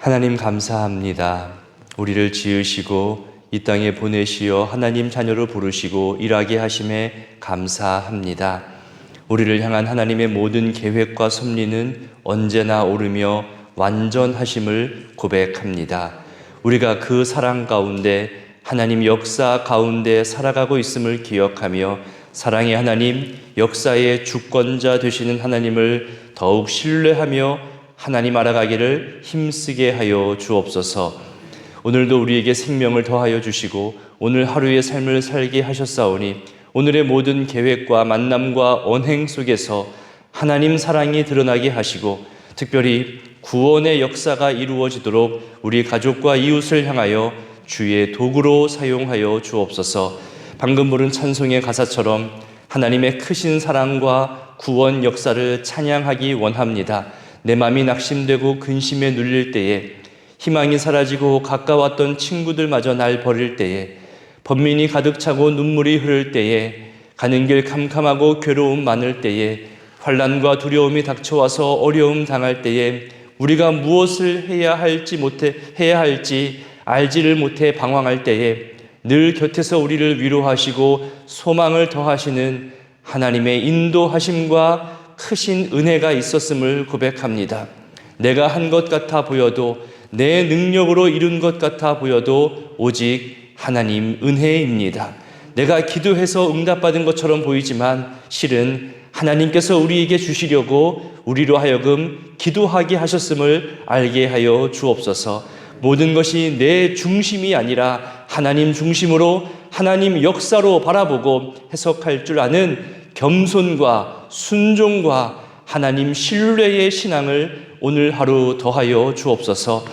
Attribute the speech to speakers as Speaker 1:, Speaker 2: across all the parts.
Speaker 1: 하나님 감사합니다. 우리를 지으시고 이 땅에 보내시어 하나님 자녀로 부르시고 일하게 하심에 감사합니다. 우리를 향한 하나님의 모든 계획과 섭리는 언제나 오르며 완전하심을 고백합니다. 우리가 그 사랑 가운데 하나님 역사 가운데 살아가고 있음을 기억하며 사랑의 하나님, 역사의 주권자 되시는 하나님을 더욱 신뢰하며 하나님 알아가기를 힘쓰게 하여 주옵소서. 오늘도 우리에게 생명을 더하여 주시고 오늘 하루의 삶을 살게 하셨사오니 오늘의 모든 계획과 만남과 언행 속에서 하나님 사랑이 드러나게 하시고 특별히 구원의 역사가 이루어지도록 우리 가족과 이웃을 향하여 주의 도구로 사용하여 주옵소서. 방금 부른 찬송의 가사처럼 하나님의 크신 사랑과 구원 역사를 찬양하기 원합니다. 내 마음이 낙심되고 근심에 눌릴 때에 희망이 사라지고 가까웠던 친구들마저 날 버릴 때에 번민이 가득 차고 눈물이 흐를 때에 가는 길 캄캄하고 괴로움 많을 때에 환란과 두려움이 닥쳐와서 어려움 당할 때에 우리가 무엇을 해야 할지 못해 해야 할지 알지를 못해 방황할 때에 늘 곁에서 우리를 위로하시고 소망을 더하시는 하나님의 인도하심과 크신 은혜가 있었음을 고백합니다. 내가 한 것 같아 보여도 내 능력으로 이룬 것 같아 보여도 오직 하나님 은혜입니다. 내가 기도해서 응답받은 것처럼 보이지만 실은 하나님께서 우리에게 주시려고 우리로 하여금 기도하게 하셨음을 알게 하여 주옵소서. 모든 것이 내 중심이 아니라 하나님 중심으로 하나님 역사로 바라보고 해석할 줄 아는 겸손과 순종과 하나님 신뢰의 신앙을 오늘 하루 더하여 주옵소서.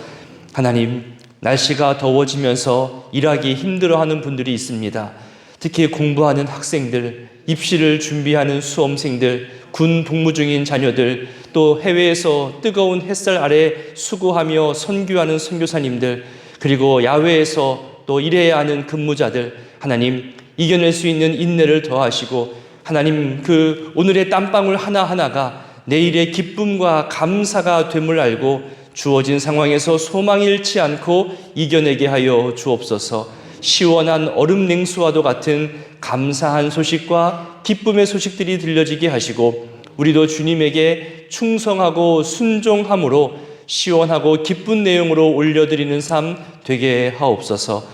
Speaker 1: 하나님, 날씨가 더워지면서 일하기 힘들어하는 분들이 있습니다. 특히 공부하는 학생들, 입시를 준비하는 수험생들, 군 복무 중인 자녀들, 또 해외에서 뜨거운 햇살 아래 수고하며 선교하는 선교사님들, 그리고 야외에서 또 일해야 하는 근무자들, 하나님 이겨낼 수 있는 인내를 더하시고 하나님 그 오늘의 땀방울 하나하나가 내일의 기쁨과 감사가 됨을 알고 주어진 상황에서 소망 잃지 않고 이겨내게 하여 주옵소서. 시원한 얼음 냉수와도 같은 감사한 소식과 기쁨의 소식들이 들려지게 하시고 우리도 주님에게 충성하고 순종함으로 시원하고 기쁜 내용으로 올려드리는 삶 되게 하옵소서.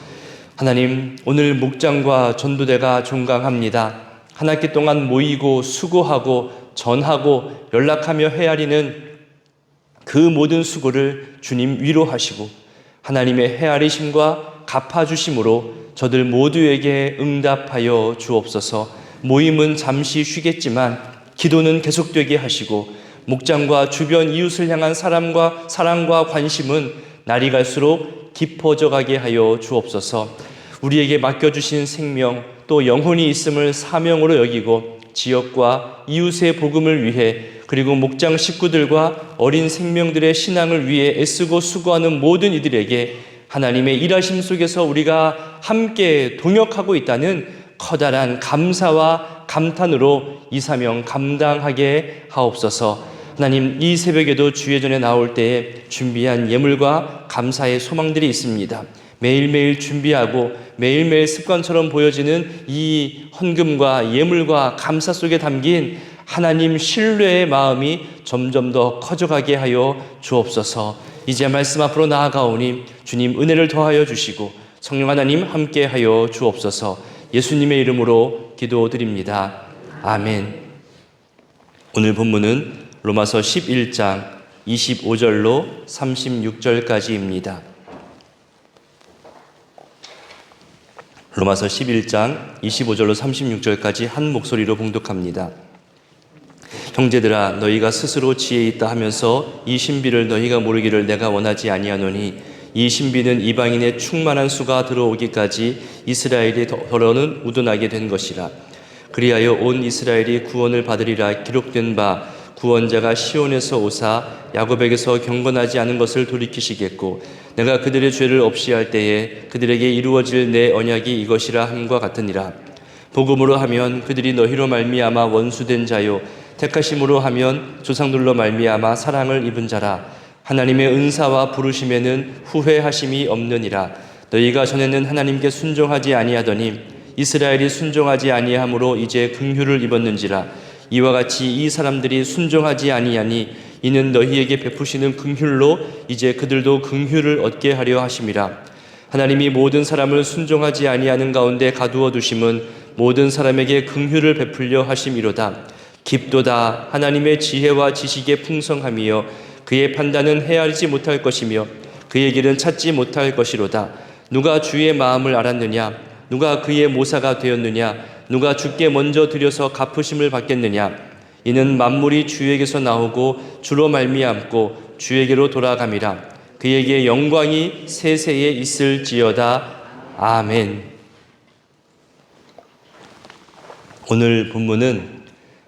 Speaker 1: 하나님, 오늘 목장과 전도대가 종강합니다. 한 학기 동안 모이고 수고하고 전하고 연락하며 헤아리는 그 모든 수고를 주님 위로하시고 하나님의 헤아리심과 갚아주심으로 저들 모두에게 응답하여 주옵소서. 모임은 잠시 쉬겠지만 기도는 계속되게 하시고 목장과 주변 이웃을 향한 사람과 사랑과 관심은 날이 갈수록 깊어져 가게 하여 주옵소서. 우리에게 맡겨주신 생명 또 영혼이 있음을 사명으로 여기고 지역과 이웃의 복음을 위해 그리고 목장 식구들과 어린 생명들의 신앙을 위해 애쓰고 수고하는 모든 이들에게 하나님의 일하심 속에서 우리가 함께 동역하고 있다는 커다란 감사와 감탄으로 이 사명 감당하게 하옵소서. 하나님 이 새벽에도 주의 전에 나올 때에 준비한 예물과 감사의 소망들이 있습니다. 매일매일 준비하고 매일매일 습관처럼 보여지는 이 헌금과 예물과 감사 속에 담긴 하나님 신뢰의 마음이 점점 더 커져가게 하여 주옵소서. 이제 말씀 앞으로 나아가오니 주님 은혜를 더하여 주시고 성령 하나님 함께 하여 주옵소서. 예수님의 이름으로 기도드립니다. 아멘. 오늘 본문은 로마서 11장 25절로 36절까지입니다. 로마서 11장 25절로 36절까지 한 목소리로 봉독합니다. 형제들아 너희가 스스로 지혜 있다 하면서 이 신비를 너희가 모르기를 내가 원하지 아니하노니 이 신비는 이방인의 충만한 수가 들어오기까지 이스라엘이 더러는 우둔하게 된 것이라 그리하여 온 이스라엘이 구원을 받으리라 기록된 바 구원자가 시온에서 오사 야곱에게서 경건하지 않은 것을 돌이키시겠고 내가 그들의 죄를 없이 할 때에 그들에게 이루어질 내 언약이 이것이라 함과 같으니라. 복음으로 하면 그들이 너희로 말미암아 원수된 자요. 택하심으로 하면 조상들로 말미암아 사랑을 입은 자라. 하나님의 은사와 부르심에는 후회하심이 없느니라. 너희가 전에는 하나님께 순종하지 아니하더니 이스라엘이 순종하지 아니하므로 이제 긍휼을 입었는지라 이와 같이 이 사람들이 순종하지 아니하니 이는 너희에게 베푸시는 긍휼로 이제 그들도 긍휼을 얻게 하려 하심이라. 하나님이 모든 사람을 순종하지 아니하는 가운데 가두어 두심은 모든 사람에게 긍휼을 베풀려 하심이로다. 깊도다 하나님의 지혜와 지식의 풍성함이여 그의 판단은 헤아리지 못할 것이며 그의 길은 찾지 못할 것이로다. 누가 주의 마음을 알았느냐? 누가 그의 모사가 되었느냐 누가 주께 먼저 드려서 갚으심을 받겠느냐? 이는 만물이 주에게서 나오고 주로 말미암고 주에게로 돌아감이라. 그에게 영광이 세세에 있을지어다. 아멘. 오늘 본문은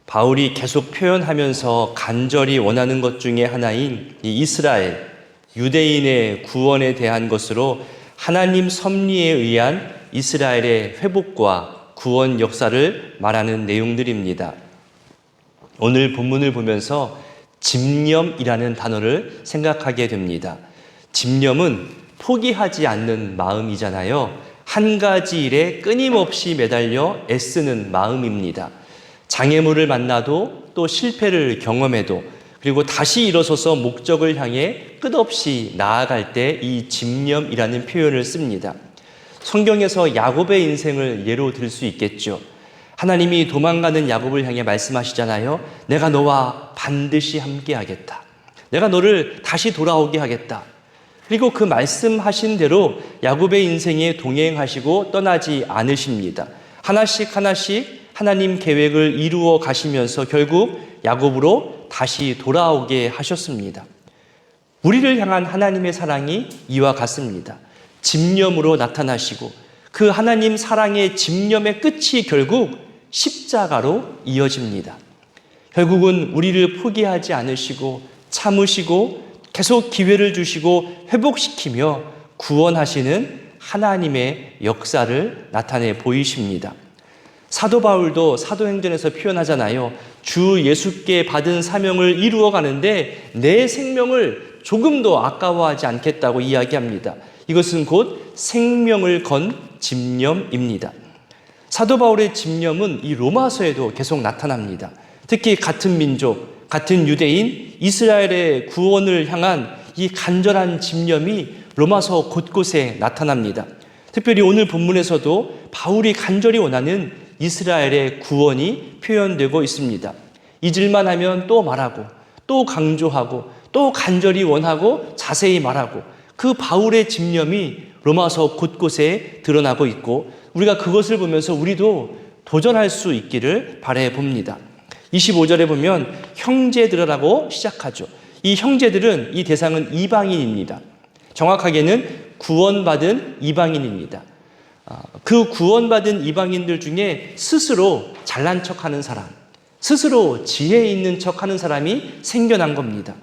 Speaker 1: 바울이 계속 표현하면서 간절히 원하는 것 중에 하나인 이 이스라엘 유대인의 구원에 대한 것으로 하나님 섭리에 의한 이스라엘의 회복과 구원 역사를 말하는 내용들입니다. 오늘 본문을 보면서 집념이라는 단어를 생각하게 됩니다. 집념은 포기하지 않는 마음이잖아요. 한 가지 일에 끊임없이 매달려 애쓰는 마음입니다. 장애물을 만나도 또 실패를 경험해도 그리고 다시 일어서서 목적을 향해 끝없이 나아갈 때 이 집념이라는 표현을 씁니다. 성경에서 야곱의 인생을 예로 들 수 있겠죠. 하나님이 도망가는 야곱을 향해 말씀하시잖아요. 내가 너와 반드시 함께 하겠다. 내가 너를 다시 돌아오게 하겠다. 그리고 그 말씀하신 대로 야곱의 인생에 동행하시고 떠나지 않으십니다. 하나씩 하나씩 하나님 계획을 이루어 가시면서 결국 야곱으로 다시 돌아오게 하셨습니다. 우리를 향한 하나님의 사랑이 이와 같습니다. 집념으로 나타나시고 그 하나님 사랑의 집념의 끝이 결국 십자가로 이어집니다. 결국은 우리를 포기하지 않으시고 참으시고 계속 기회를 주시고 회복시키며 구원하시는 하나님의 역사를 나타내 보이십니다. 사도 바울도 사도행전에서 표현하잖아요. 주 예수께 받은 사명을 이루어 가는데 내 생명을 조금도 아까워하지 않겠다고 이야기합니다. 이것은 곧 생명을 건 집념입니다. 사도 바울의 집념은 이 로마서에도 계속 나타납니다. 특히 같은 민족, 같은 유대인, 이스라엘의 구원을 향한 이 간절한 집념이 로마서 곳곳에 나타납니다. 특별히 오늘 본문에서도 바울이 간절히 원하는 이스라엘의 구원이 표현되고 있습니다. 잊을만 하면 또 말하고, 또 강조하고, 또 간절히 원하고, 자세히 말하고, 그 바울의 집념이 로마서 곳곳에 드러나고 있고, 우리가 그것을 보면서 우리도 도전할 수 있기를 바래 봅니다. 25절에 보면 형제들이라고 시작하죠. 이 형제들은 이 대상은 이방인입니다. 정확하게는 구원받은 이방인입니다. 아, 그 구원받은 이방인들 중에 스스로 잘난 척하는 사람, 스스로 지혜 있는 척하는 사람이 생겨난 겁니다.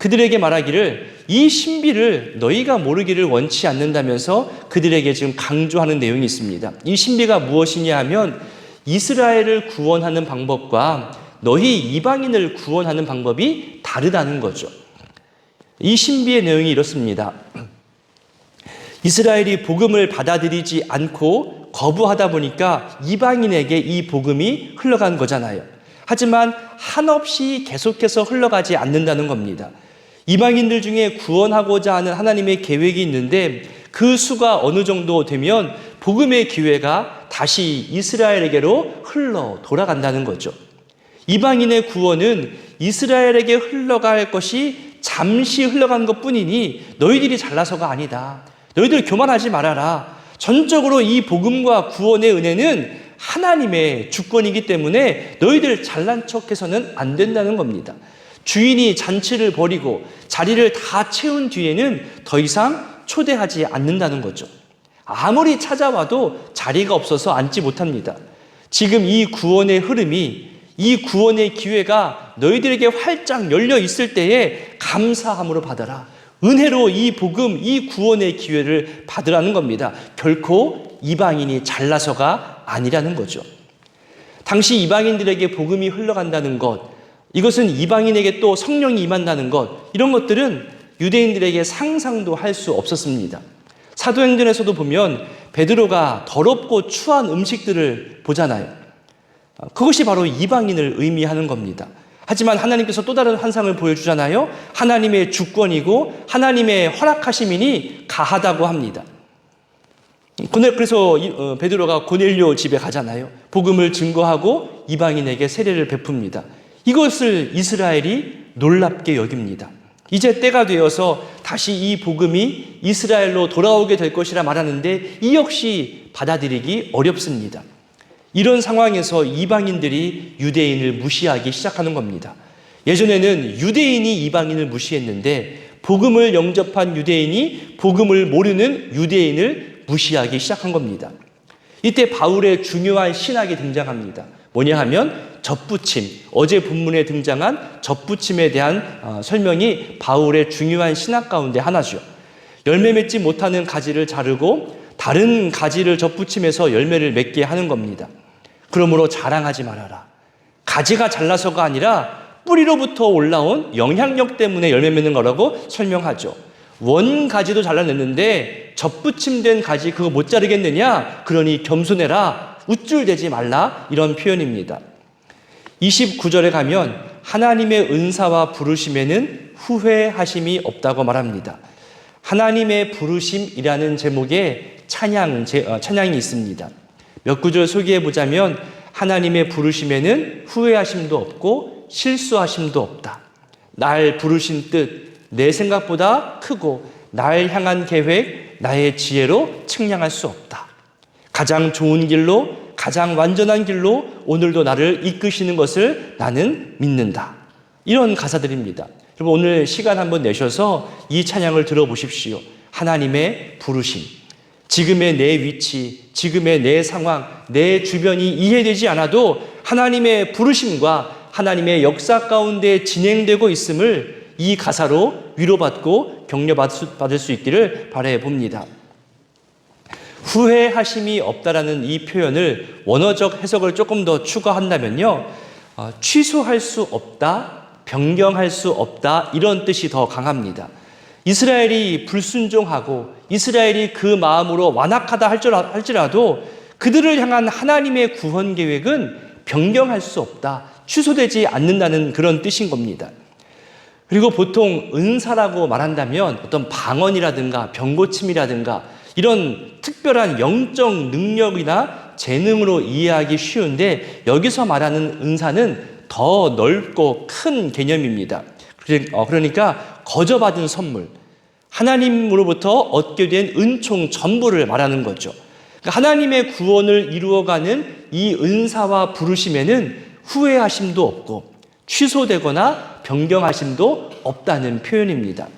Speaker 1: 그들에게 말하기를 이 신비를 너희가 모르기를 원치 않는다면서 그들에게 지금 강조하는 내용이 있습니다. 이 신비가 무엇이냐 하면 이스라엘을 구원하는 방법과 너희 이방인을 구원하는 방법이 다르다는 거죠. 이 신비의 내용이 이렇습니다. 이스라엘이 복음을 받아들이지 않고 거부하다 보니까 이방인에게 이 복음이 흘러간 거잖아요. 하지만 한없이 계속해서 흘러가지 않는다는 겁니다. 이방인들 중에 구원하고자 하는 하나님의 계획이 있는데 그 수가 어느 정도 되면 복음의 기회가 다시 이스라엘에게로 흘러 돌아간다는 거죠. 이방인의 구원은 이스라엘에게 흘러갈 것이 잠시 흘러간 것 뿐이니 너희들이 잘나서가 아니다. 너희들 교만하지 말아라. 전적으로 이 복음과 구원의 은혜는 하나님의 주권이기 때문에 너희들 잘난 척해서는 안 된다는 겁니다. 주인이 잔치를 벌이고 자리를 다 채운 뒤에는 더 이상 초대하지 않는다는 거죠. 아무리 찾아와도 자리가 없어서 앉지 못합니다. 지금 이 구원의 흐름이 이 구원의 기회가 너희들에게 활짝 열려 있을 때에 감사함으로 받아라. 은혜로 이 복음, 이 구원의 기회를 받으라는 겁니다. 결코 이방인이 잘나서가 아니라는 거죠. 당시 이방인들에게 복음이 흘러간다는 것, 이것은 이방인에게 또 성령이 임한다는 것, 이런 것들은 유대인들에게 상상도 할 수 없었습니다. 사도행전에서도 보면 베드로가 더럽고 추한 음식들을 보잖아요. 어, 그것이 바로 이방인을 의미하는 겁니다. 하지만 하나님께서 또 다른 환상을 보여주잖아요. 하나님의 주권이고 하나님의 허락하심이니 가하다고 합니다. 그래서 이- 어, 베드로가 고넬료 집에 가잖아요. 복음을 증거하고 이방인에게 세례를 베풉니다. 이것을 이스라엘이 놀랍게 여깁니다. 이제 때가 되어서 다시 이 복음이 이스라엘로 돌아오게 될 것이라 말하는데 이 역시 받아들이기 어렵습니다. 이런 상황에서 이방인들이 유대인을 무시하기 시작하는 겁니다. 예전에는 유대인이 이방인을 무시했는데 복음을 영접한 유대인이 복음을 모르는 유대인을 무시하기 시작한 겁니다. 이때 바울의 중요한 신학이 등장합니다. 뭐냐 하면 접붙임. 어제 본문에 등장한 접붙임에 대한 어, 설명이 바울의 중요한 신학 가운데 하나죠. 열매 맺지 못하는 가지를 자르고 다른 가지를 접붙임해서 열매를 맺게 하는 겁니다. 그러므로 자랑하지 말아라. 가지가 잘나서가 아니라 뿌리로부터 올라온 영향력 때문에 열매 맺는 거라고 설명하죠. 원 가지도 잘라냈는데 접붙임된 가지 그거 못 자르겠느냐? 그러니 겸손해라. 우쭐대지 말라. 이런 표현입니다. 29절에 가면 하나님의 은사와 부르심에는 후회하심이 없다고 말합니다. 하나님의 부르심이라는 제목의 찬양, 제- 어, 찬양이 있습니다. 몇 구절 소개해 보자면 하나님의 부르심에는 후회하심도 없고 실수하심도 없다. 날 부르신 뜻, 내 생각보다 크고 날 향한 계획, 나의 지혜로 측량할 수 없다. 가장 좋은 길로, 가장 완전한 길로 오늘도 나를 이끄시는 것을 나는 믿는다. 이런 가사들입니다. 여러분 오늘 시간 한번 내셔서 이 찬양을 들어보십시오. 하나님의 부르심. 지금의 내 위치, 지금의 내 상황, 내 주변이 이해되지 않아도 하나님의 부르심과 하나님의 역사 가운데 진행되고 있음을 이 가사로 위로받고 격려받을 수 있기를 바래 봅니다. 후회하심이 없다라는 이 표현을 원어적 해석을 조금 더 추가한다면요, 어, 취소할 수 없다, 변경할 수 없다 이런 뜻이 더 강합니다. 이스라엘이 불순종하고 이스라엘이 그 마음으로 완악하다 할지라- 할지라도 그들을 향한 하나님의 구원 계획은 변경할 수 없다, 취소되지 않는다는 그런 뜻인 겁니다. 그리고 보통 은사라고 말한다면 어떤 방언이라든가 병고침이라든가 이런 특별한 영적 능력이나 재능으로 이해하기 쉬운데 여기서 말하는 은사는 더 넓고 큰 개념입니다. 어, 그러니까 거저받은 선물, 하나님으로부터 얻게 된 은총 전부를 말하는 거죠. 그러니까 하나님의 구원을 이루어가는 이 은사와 부르심에는 후회하심도 없고 취소되거나 변경하심도 없다는 표현입니다.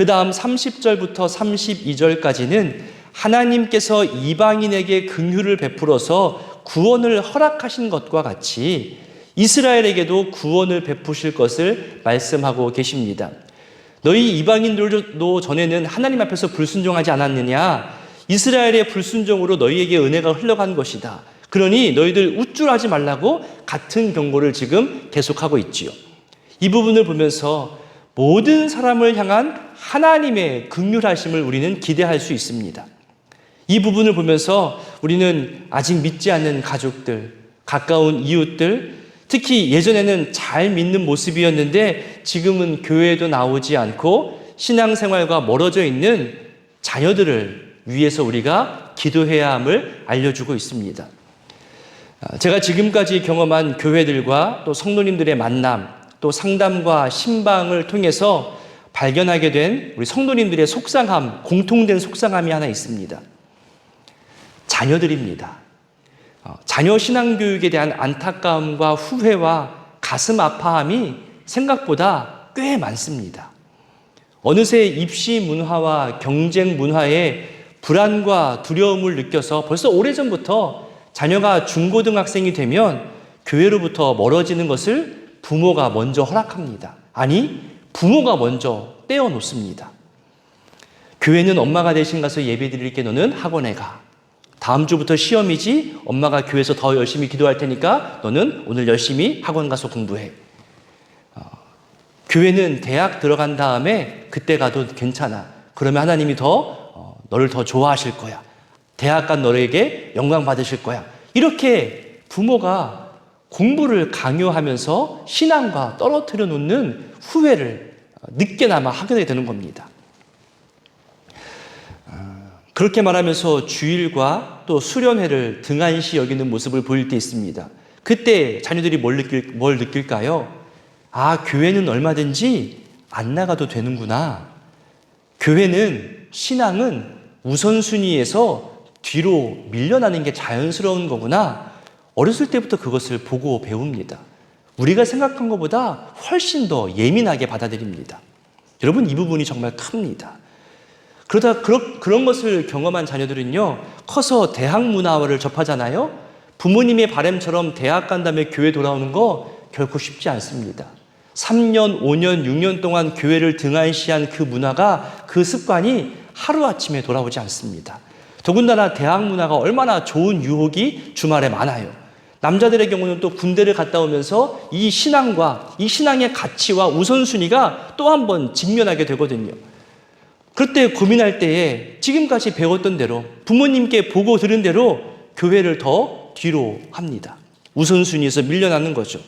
Speaker 1: 그 다음 30절부터 32절까지는 하나님께서 이방인에게 긍휼을 베풀어서 구원을 허락하신 것과 같이 이스라엘에게도 구원을 베푸실 것을 말씀하고 계십니다. 너희 이방인들도 전에는 하나님 앞에서 불순종하지 않았느냐? 이스라엘의 불순종으로 너희에게 은혜가 흘러간 것이다. 그러니 너희들 우쭐하지 말라고 같은 경고를 지금 계속하고 있지요. 이 부분을 보면서 모든 사람을 향한 하나님의 극률하심을 우리는 기대할 수 있습니다. 이 부분을 보면서 우리는 아직 믿지 않는 가족들, 가까운 이웃들, 특히 예전에는 잘 믿는 모습이었는데 지금은 교회에도 나오지 않고 신앙생활과 멀어져 있는 자녀들을 위해서 우리가 기도해야 함을 알려주고 있습니다. 아, 제가 지금까지 경험한 교회들과 또 성도님들의 만남, 또 상담과 신방을 통해서 발견하게 된 우리 성도님들의 속상함, 공통된 속상함이 하나 있습니다. 자녀들입니다. 어, 자녀 신앙교육에 대한 안타까움과 후회와 가슴 아파함이 생각보다 꽤 많습니다. 어느새 입시 문화와 경쟁 문화에 불안과 두려움을 느껴서 벌써 오래전부터 자녀가 중고등학생이 되면 교회로부터 멀어지는 것을 부모가 먼저 허락합니다. 아니, 부모가 먼저 떼어놓습니다. 교회는 엄마가 대신 가서 예배 드릴게 너는 학원에 가. 다음 주부터 시험이지 엄마가 교회에서 더 열심히 기도할 테니까 너는 오늘 열심히 학원 가서 공부해. 어, 교회는 대학 들어간 다음에 그때 가도 괜찮아. 그러면 하나님이 더 어, 너를 더 좋아하실 거야. 대학 간 너에게 영광 받으실 거야. 이렇게 부모가 공부를 강요하면서 신앙과 떨어뜨려 놓는 후회를 늦게나마 하게 되는 겁니다. 그렇게 말하면서 주일과 또 수련회를 등한시 여기는 모습을 보일 때 있습니다. 그때 자녀들이 뭘, 느낄, 뭘 느낄까요? 아, 교회는 얼마든지 안 나가도 되는구나. 교회는, 신앙은 우선순위에서 뒤로 밀려나는 게 자연스러운 거구나. 어렸을 때부터 그것을 보고 배웁니다. 우리가 생각한 것보다 훨씬 더 예민하게 받아들입니다. 여러분, 이 부분이 정말 큽니다. 그러다 그런, 그런 것을 경험한 자녀들은요, 커서 대학 문화를 접하잖아요? 부모님의 바램처럼 대학 간 다음에 교회 돌아오는 거 결코 쉽지 않습니다. 3년, 5년, 6년 동안 교회를 등한시한 그 문화가, 그 습관이 하루아침에 돌아오지 않습니다. 더군다나 대학 문화가 얼마나 좋은 유혹이 주말에 많아요. 남자들의 경우는 또 군대를 갔다 오면서 이 신앙과 이 신앙의 가치와 우선순위가 또 한 번 직면하게 되거든요. 그때 고민할 때에 지금까지 배웠던 대로 부모님께 보고 들은 대로 교회를 더 뒤로 합니다. 우선순위에서 밀려나는 거죠.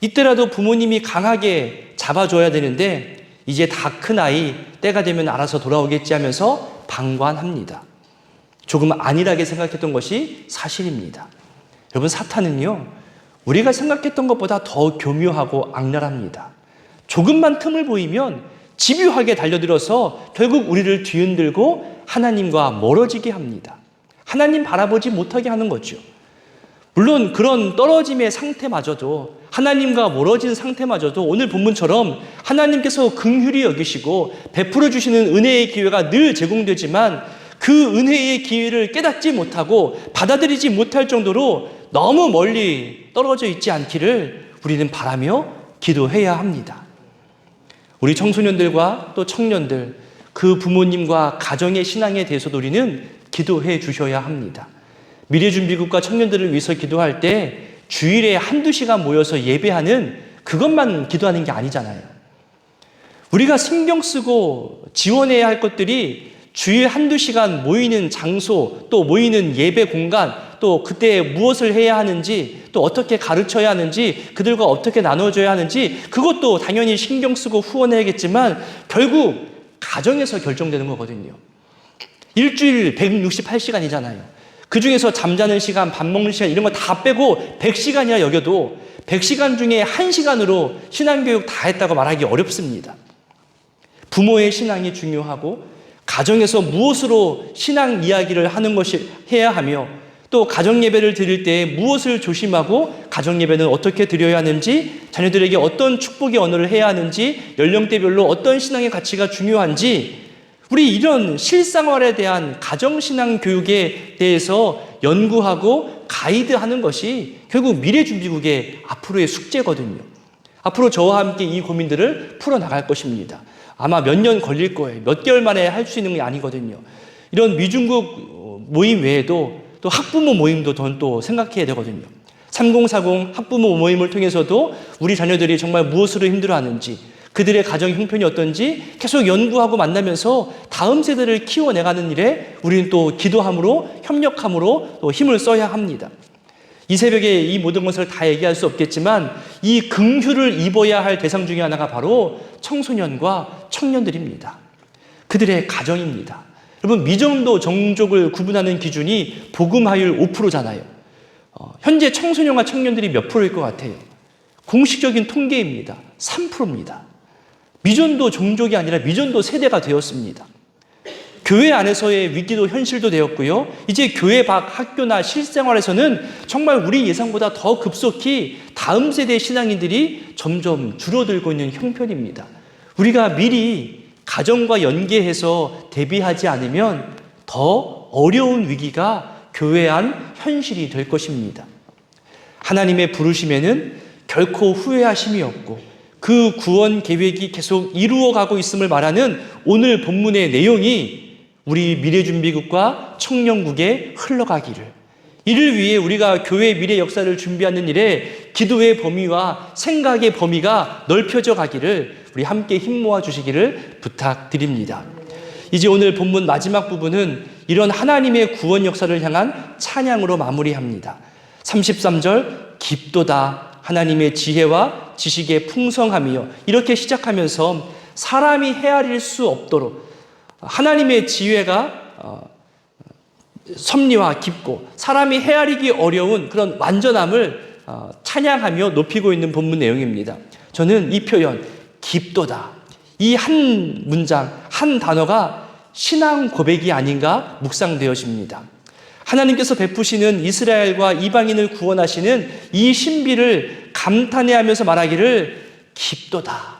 Speaker 1: 이때라도 부모님이 강하게 잡아줘야 되는데 이제 다 큰 아이 때가 되면 알아서 돌아오겠지 하면서 방관합니다. 조금 안일하게 생각했던 것이 사실입니다. 여러분 사탄은요 우리가 생각했던 것보다 더 교묘하고 악랄합니다. 조금만 틈을 보이면 집요하게 달려들어서 결국 우리를 뒤흔들고 하나님과 멀어지게 합니다. 하나님 바라보지 못하게 하는 거죠. 물론 그런 떨어짐의 상태마저도 하나님과 멀어진 상태마저도 오늘 본문처럼 하나님께서 긍휼히 여기시고 베풀어 주시는 은혜의 기회가 늘 제공되지만 그 은혜의 기회를 깨닫지 못하고 받아들이지 못할 정도로 너무 멀리 떨어져 있지 않기를 우리는 바라며 기도해야 합니다. 우리 청소년들과 또 청년들 그 부모님과 가정의 신앙에 대해서도 우리는 기도해 주셔야 합니다. 미래준비국과 청년들을 위해서 기도할 때 주일에 한두 시간 모여서 예배하는 그것만 기도하는 게 아니잖아요. 우리가 신경 쓰고 지원해야 할 것들이 주일 한두 시간 모이는 장소, 또 모이는 예배 공간, 또 그때 무엇을 해야 하는지, 또 어떻게 가르쳐야 하는지, 그들과 어떻게 나눠줘야 하는지, 그것도 당연히 신경 쓰고 후원해야겠지만, 결국 가정에서 결정되는 거거든요. 일주일 168시간이잖아요. 그 중에서 잠자는 시간, 밥 먹는 시간, 이런 거 다 빼고 100시간이라 여겨도 100시간 중에 1시간으로 신앙교육 다 했다고 말하기 어렵습니다. 부모의 신앙이 중요하고, 가정에서 무엇으로 신앙 이야기를 하는 것이 해야 하며 또 가정 예배를 드릴 때 무엇을 조심하고 가정 예배는 어떻게 드려야 하는지 자녀들에게 어떤 축복의 언어를 해야 하는지 연령대별로 어떤 신앙의 가치가 중요한지 우리 이런 실생활에 대한 가정 신앙 교육에 대해서 연구하고 가이드하는 것이 결국 미래 준비국의 앞으로의 숙제거든요. 앞으로 저와 함께 이 고민들을 풀어 나갈 것입니다. 아마 몇 년 걸릴 거예요. 몇 개월 만에 할 수 있는 게 아니거든요. 이런 미중국 모임 외에도 또 학부모 모임도 저는 또 생각해야 되거든요. 3040 학부모 모임을 통해서도 우리 자녀들이 정말 무엇으로 힘들어하는지 그들의 가정 형편이 어떤지 계속 연구하고 만나면서 다음 세대를 키워내가는 일에 우리는 또 기도함으로 협력함으로 또 힘을 써야 합니다. 이 새벽에 이 모든 것을 다 얘기할 수 없겠지만 이 긍휼을 입어야 할 대상 중에 하나가 바로 청소년과 청년들입니다. 그들의 가정입니다. 여러분 미정도 정족을 구분하는 기준이 복음화율 5%잖아요. 어, 현재 청소년과 청년들이 몇 프로일 것 같아요? 공식적인 통계입니다. 3%입니다. 미전도 종족이 아니라 미전도 세대가 되었습니다. 교회 안에서의 위기도 현실도 되었고요. 이제 교회 밖 학교나 실생활에서는 정말 우리 예상보다 더 급속히 다음 세대 신앙인들이 점점 줄어들고 있는 형편입니다. 우리가 미리 가정과 연계해서 대비하지 않으면 더 어려운 위기가 교회 안 현실이 될 것입니다. 하나님의 부르심에는 결코 후회하심이 없고 그 구원 계획이 계속 이루어가고 있음을 말하는 오늘 본문의 내용이 우리 미래준비국과 청년국에 흘러가기를 이를 위해 우리가 교회 미래 역사를 준비하는 일에 기도의 범위와 생각의 범위가 넓혀져 가기를 우리 함께 힘 모아 주시기를 부탁드립니다. 이제 오늘 본문 마지막 부분은 이런 하나님의 구원 역사를 향한 찬양으로 마무리합니다. 33절 깊도다 하나님의 지혜와 지식의 풍성함이요 이렇게 시작하면서 사람이 헤아릴 수 없도록 하나님의 지혜가 어, 섭리와 깊고 사람이 헤아리기 어려운 그런 완전함을 어, 찬양하며 높이고 있는 본문 내용입니다. 저는 이 표현 깊도다 이 한 문장 한 단어가 신앙 고백이 아닌가 묵상되어집니다. 하나님께서 베푸시는 이스라엘과 이방인을 구원하시는 이 신비를 감탄해 하면서 말하기를 깊도다.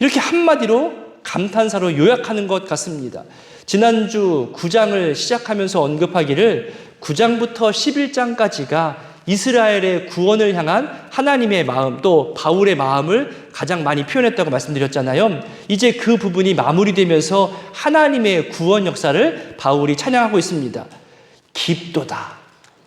Speaker 1: 이렇게 한마디로 감탄사로 요약하는 것 같습니다. 지난주 9장을 시작하면서 언급하기를 9장부터 11장까지가 이스라엘의 구원을 향한 하나님의 마음 또 바울의 마음을 가장 많이 표현했다고 말씀드렸잖아요. 이제 그 부분이 마무리되면서 하나님의 구원 역사를 바울이 찬양하고 있습니다. 깊도다.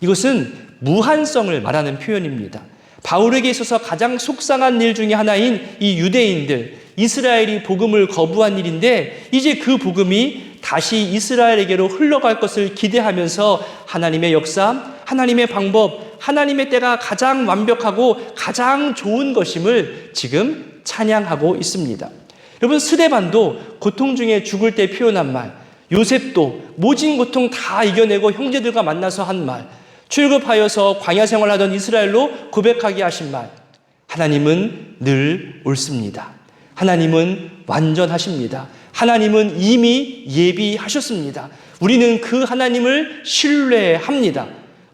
Speaker 1: 이것은 무한성을 말하는 표현입니다. 바울에게 있어서 가장 속상한 일 중에 하나인 이 유대인들, 이스라엘이 복음을 거부한 일인데 이제 그 복음이 다시 이스라엘에게로 흘러갈 것을 기대하면서 하나님의 역사, 하나님의 방법, 하나님의 때가 가장 완벽하고 가장 좋은 것임을 지금 찬양하고 있습니다. 여러분 스데반도 고통 중에 죽을 때 표현한 말, 요셉도 모진 고통 다 이겨내고 형제들과 만나서 한 말, 출급하여서 광야 생활하던 이스라엘로 고백하게 하신 말, 하나님은 늘 옳습니다. 하나님은 완전하십니다. 하나님은 이미 예비하셨습니다. 우리는 그 하나님을 신뢰합니다.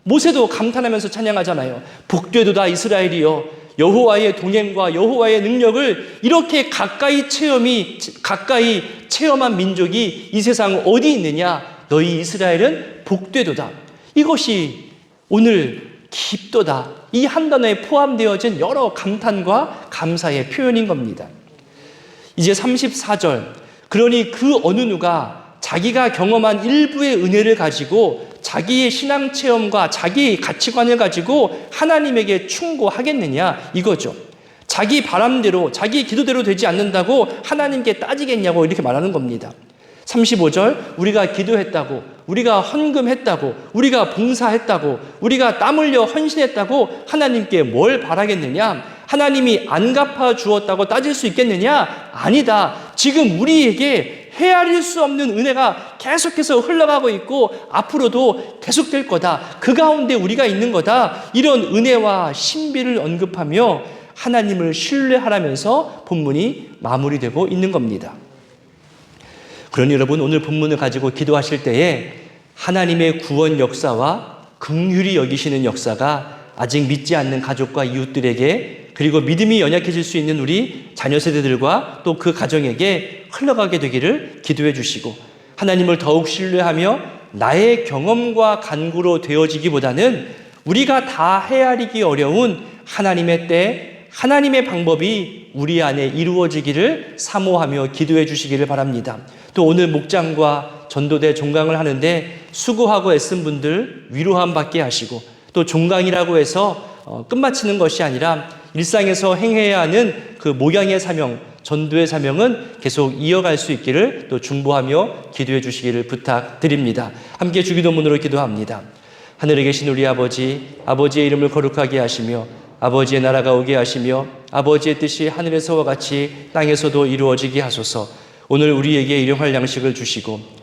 Speaker 1: 모세도 감탄하면서 찬양하잖아요. 복되도다 이스라엘이여 여호와의 동행과 여호와의 능력을 이렇게 가까이 체험이 가까이 체험한 민족이 이 세상 어디 있느냐? 너희 이스라엘은 복되도다. 이것이 오늘 깊도다. 이 한 단어에 포함되어진 여러 감탄과 감사의 표현인 겁니다. 이제 34절. 그러니 그 어느 누가 자기가 경험한 일부의 은혜를 가지고 자기의 신앙 체험과 자기의 가치관을 가지고 하나님에게 충고하겠느냐 이거죠. 자기 바람대로 자기 기도대로 되지 않는다고 하나님께 따지겠냐고 이렇게 말하는 겁니다. 35절 우리가 기도했다고 우리가 헌금했다고 우리가 봉사했다고 우리가 땀 흘려 헌신했다고 하나님께 뭘 바라겠느냐 하나님이 안 갚아 주었다고 따질 수 있겠느냐? 아니다. 지금 우리에게 헤아릴 수 없는 은혜가 계속해서 흘러가고 있고 앞으로도 계속될 거다. 그 가운데 우리가 있는 거다. 이런 은혜와 신비를 언급하며 하나님을 신뢰하라면서 본문이 마무리되고 있는 겁니다. 그러니 여러분 오늘 본문을 가지고 기도하실 때에 하나님의 구원 역사와 긍휼히 여기시는 역사가 아직 믿지 않는 가족과 이웃들에게 그리고 믿음이 연약해질 수 있는 우리 자녀 세대들과 또 그 가정에게 흘러가게 되기를 기도해 주시고 하나님을 더욱 신뢰하며 나의 경험과 간구로 되어지기보다는 우리가 다 헤아리기 어려운 하나님의 때 하나님의 방법이 우리 안에 이루어지기를 사모하며 기도해 주시기를 바랍니다. 또 오늘 목장과 전도대 종강을 하는데 수고하고 애쓴 분들 위로함 받게 하시고 또 종강이라고 해서 어, 끝마치는 것이 아니라 일상에서 행해야 하는 그 모양의 사명, 전도의 사명은 계속 이어갈 수 있기를 또 중보하며 기도해 주시기를 부탁드립니다. 함께 주기도문으로 기도합니다. 하늘에 계신 우리 아버지, 아버지의 이름을 거룩하게 하시며 아버지의 나라가 오게 하시며 아버지의 뜻이 하늘에서와 같이 땅에서도 이루어지게 하소서. 오늘 우리에게 일용할 양식을 주시고